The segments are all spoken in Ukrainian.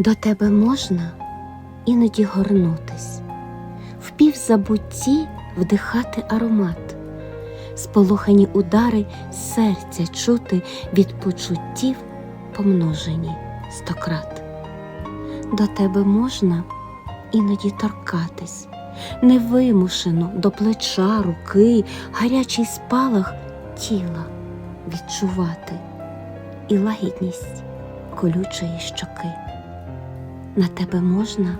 До тебе можна іноді горнутись, в півзабутті вдихати аромат, сполохані удари серця чути від почуттів, помножені стократ. До тебе можна іноді торкатись, невимушено до плеча, руки, гарячий спалах тіла відчувати і лагідність колючої щоки. На тебе можна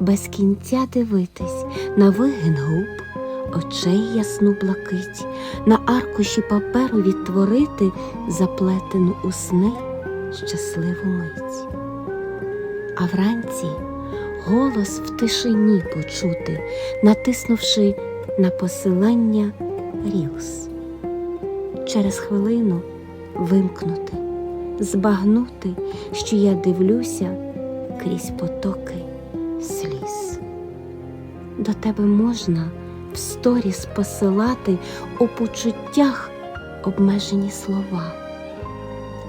без кінця дивитись на вигин губ, очей ясну блакить, на аркуші паперу відтворити заплетену у сни щасливу мить. А вранці голос в тишині почути, натиснувши на посилання Рілс. Через хвилину вимкнути, збагнути, що я дивлюся крізь потоки сліз. До тебе можна в сторіс посилати у почуттях обмежені слова,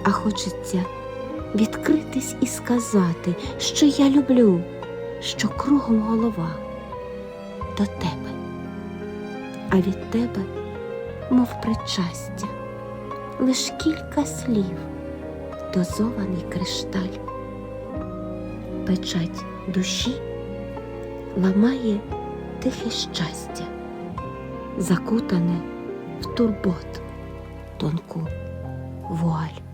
а хочеться відкритись і сказати, що я люблю, що кругом голова до тебе, а від тебе, мов причастя, лиш кілька слів, дозований кришталь печать душі ламає тихе щастя, закутане в турбот тонку вуаль.